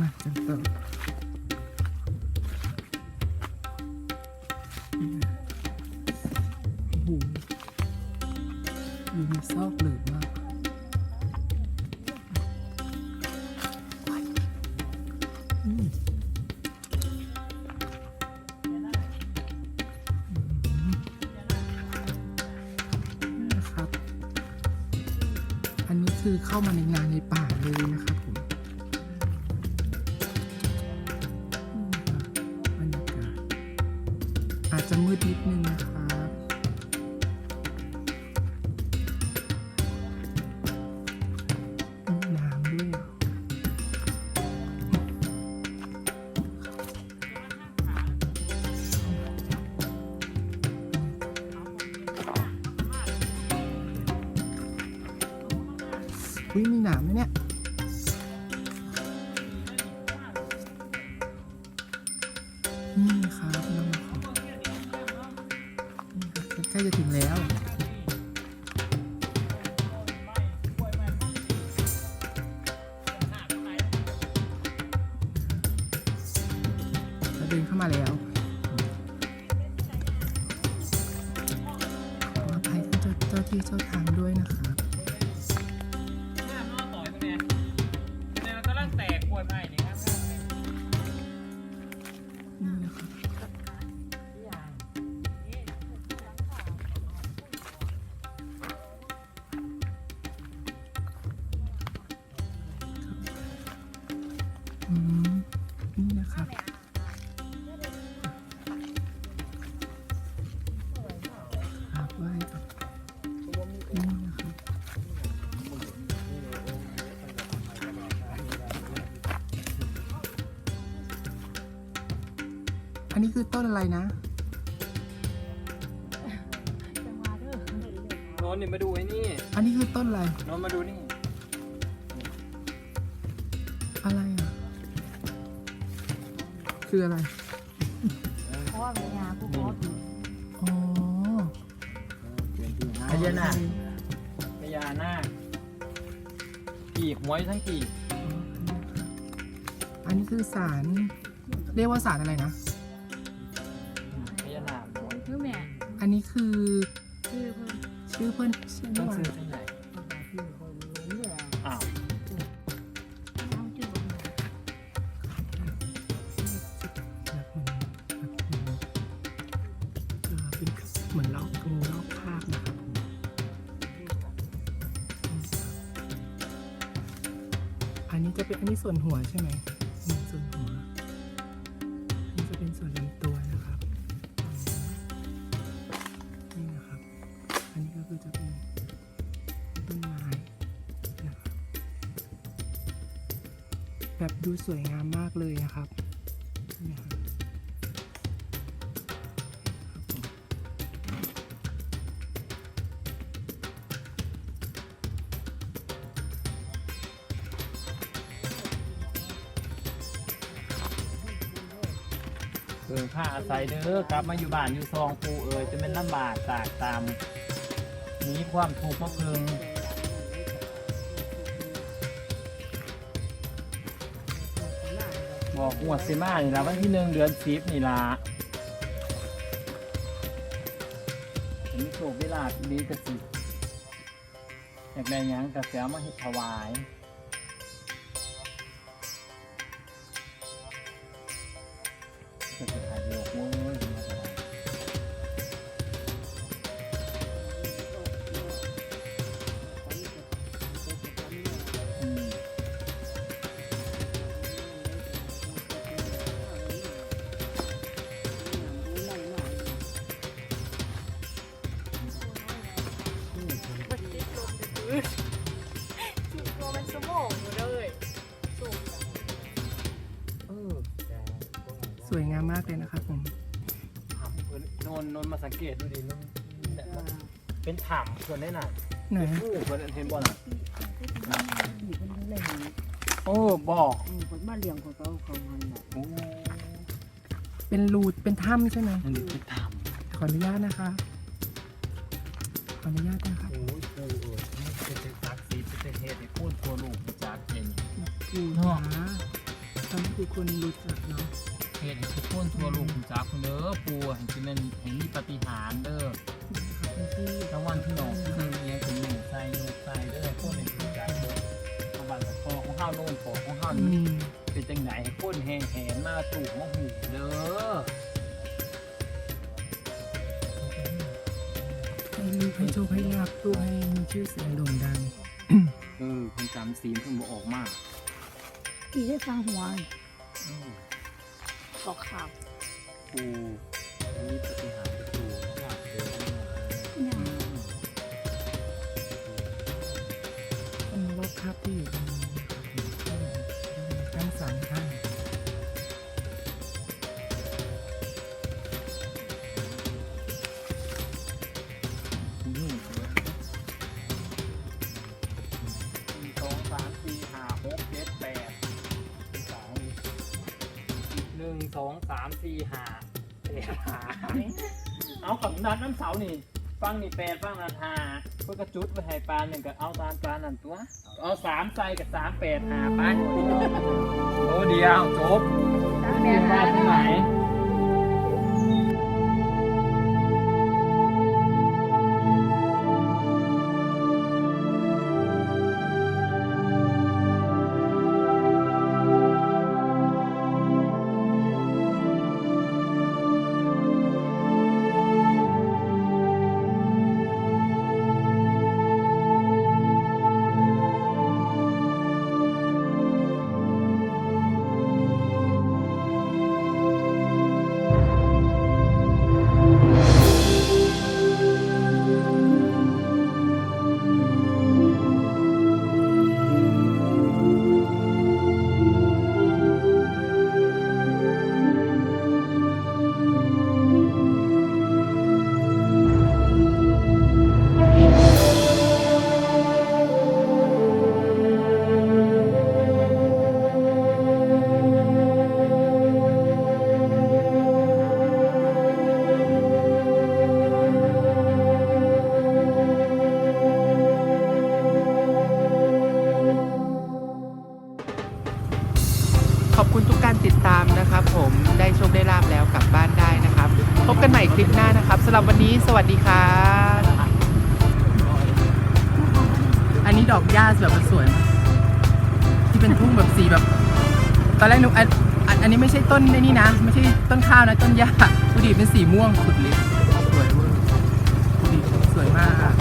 มากันต่อโอ้โหอยู่ในซอกหลืบมากอันนี้คือเข้ามาในงานในป่าเลยนะ จะมืดนิดนึงนะครับ น้ำด้วยอุ้ยมีหนามไหมเนี่ยนี่ค ล้จะถึงแล้ว เดินเข้ามาแล้วขออภัยท่านเจ้าที่เจ้าทางด้วยนะคะ นี่นะครับกราบไหว้กับนี่นะครับอันนี้คือต้นอะไรนะโน้นนี่มาดูไอ้นี่ อันนี้คือต้นอะไรโน้นมาดูนี่ อะไรอะ คืออะไร เพราะว่าเวลาผู้พ่อถืออ๋อพญานาคพญานาคกี่หัวอยู่ทั้งกี่อันนี้คือสาร เรียกว่าสารอะไรนะ พญานาคหัวคือแม่อันนี้คือ คือเพิ่นชื่อเพื่อนชื่อต้องว่า ซื้อที่ไหนคือ เป็นอันนี้ส่วนหัวใช่ไหมส่วนหัวมันจะเป็นส่วนลำตัวนะครับนี่นะครับ อันนี้ก็คือจะเป็นต้นไม้นะครับแบบดูสวยงามมากเลยนะครับนี่ครับ เพิ่งผ้าอาศัยเด้อกลับมาอยู่บ้านอยู่ซองปูเอ๋ยจะเป็นลำบากตากตามนีความถูกข์มาเพึงบอกงวดสิมานี่ละวันที่หนึ่งเดือนสิบนี่ละผมโชควิลาภดีกระสิอยากได้ยังกระเสียมาห้ถวาย ตัวมันสมองอยู่เลยสูงเออแต่สวยงามมากเลยนะครับผมถามเพิ่นโนนโนนมาสังเกตดูดิมันเนี่ยมันเป็นถ่ำเพิ่นได้น่ะไหนเป็นผู้เพิ่นเห็นบ่น่ะที่เป็นเล่นโอ้บอกคนมาเลี้ยงของเขาเขามันน่ะโอ้เป็นรูเป็นถ้ำใช่ไหมมันเป็นถ่ขออนุญาตนะคะ ขออนุญาตนะครั บำโอ้ยปูเอ้ยมันเป็นซักซีเป็นเทศให้พูดตัวลูกมาจากเองปูเนาะ นะทำให้ทุกคนรู้จักเนาะเฮ็ดให้ทุกคนทั่วโลกรู้จักเด้อปูให้สิแม่นให้มีปาฏิหาริย์เด้อครับคุณพี่ทั้งวันที่น้องคือเอียงถึงหนึ่งใส่ลูกใส่เด้อคนให้รู้จักเด้อทั้งวันพอของเฮาโน่นขอของเฮาอืนี่มเป็นจังไหนให้คนแห่แหนมาสู่มาหู ลูกให้โชคให้ลาบลูกให้มีชื่อเสียงโด่งดัง เออคนจำซีมเพิ่นบ่ออกมาอีได้ฟังหัวอืมก็ข่าวปูมีปฏิหารย์ สามสี่ห้าแปดห้าเอาขับนัดน้ำเสานี่ ฟังนี่แปดฟังนันห้าเพื่อกระจุดไปให้ปลาหนึ่งก็เอาตามปลานั่นตัว เอาสามใส่กับสามแปดหาไปโอ้เดียวจบตามเรีแบยนบมาที่ไหน กันใหม่คลิปหน้านะครับสำหรับวันนี้สวัสดีครับอันนี้ดอกหญ้าแบบมันสวยมากที่เป็นทุ่งแบบสีแบบ ตอนแรกนึกอันอันอันนี้ไม่ใช่ต้นในนี่นะ ไม่ใช่ต้นข้าวนะ ต้นหญ้าดูดิเป็นสีม่วงสุดเลยสวยเวอร์ดูดิสวยมาก